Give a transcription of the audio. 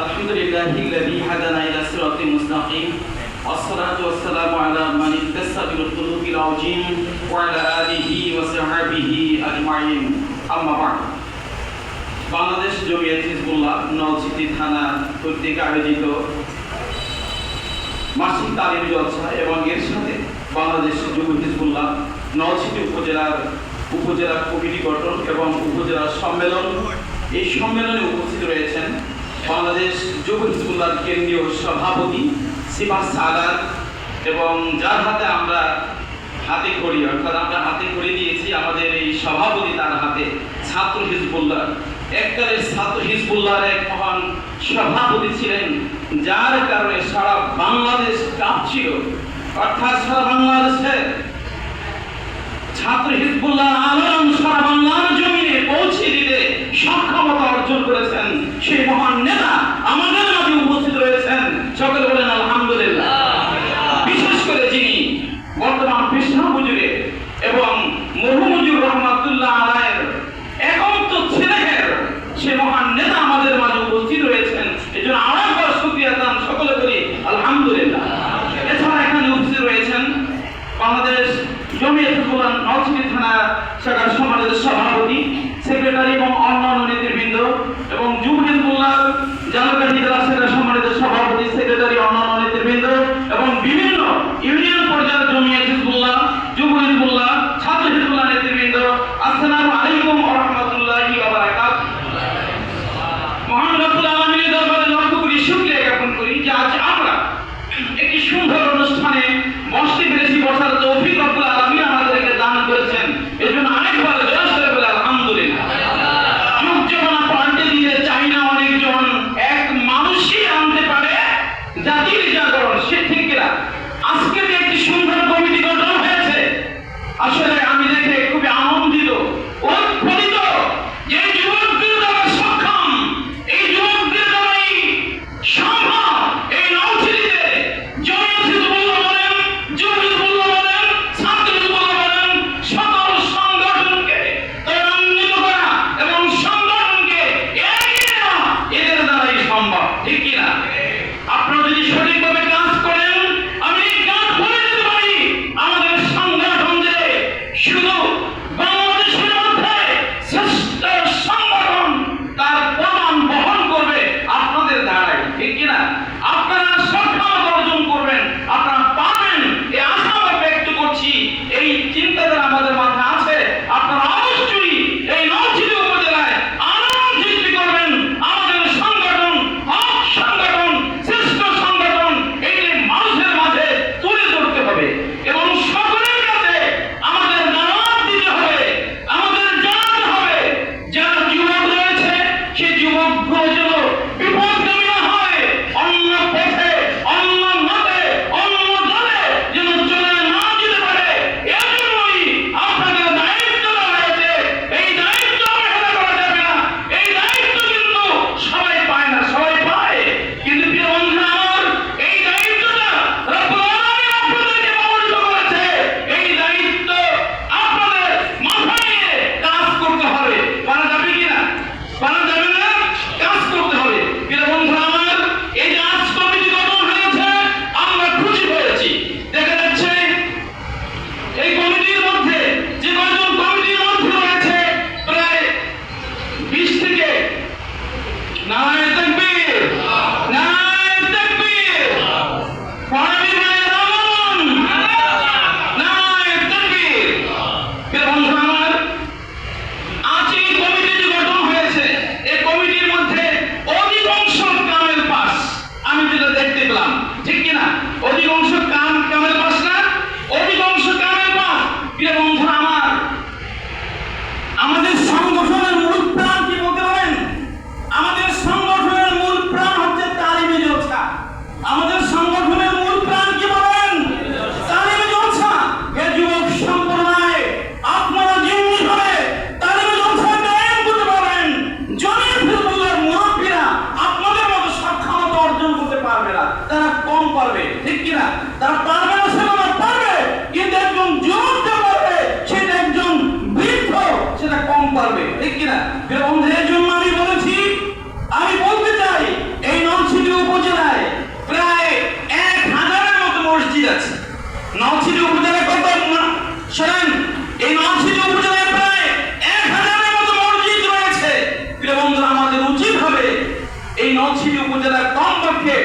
আলহামদুলিল্লাহ الذي هدانا বাংলাদেশ জমিয়ত হিজবুল্লাহ নলসিটি থানা কর্তৃক আয়োজিত মাসিক তালিম জলসা এবং এর সাথে বাংলাদেশ যুব হিজবুল্লাহ নলসিটি উপজেলার উপজেলা কমিটি গঠন এবং উপজেলা সম্মেলন। এই সম্মেলনে উপস্থিত রয়েছেন বাংলাদেশ যুব হিজবুল্লাহ কেন্দ্রীয় সভাপতি সিফাস সাগার এবং যার হাতে আমরা হাতে করি অর্থাৎ আমরা হাতে করে দিয়েছি, আমাদের এই সভাপতি তার হাতে ছাত্র হিজবুল্লাহ। এককালে ছাত্র হিজবুল্লাহর এক মহান সভাপতি ছিলেন, যার কারণে সারা বাংলাদেশ কাঁপছিল। অর্থাৎ সারা বাংলাদেশে ছাত্র হিজবুল্লাহ আলম সেই মহান নেতা Roger. ঠিক কিনা? অধিকাংশ পারবে, ঠিক কিনা? বীরবন্ধের জন্য আমি বলেছি, আমি বলতে চাই, এই নলছিটি উপজেলায় প্রায় এক হাজারের মতো মসজিদ আছে। নলছিটি উপজেলায় কত শোনেন, এই নলছিটি উপজেলায় প্রায় এক হাজারের মতো মসজিদ রয়েছে। বীরবন্ধু আমাদের উচিত হবে এই নলছিটি উপজেলার কমপক্ষে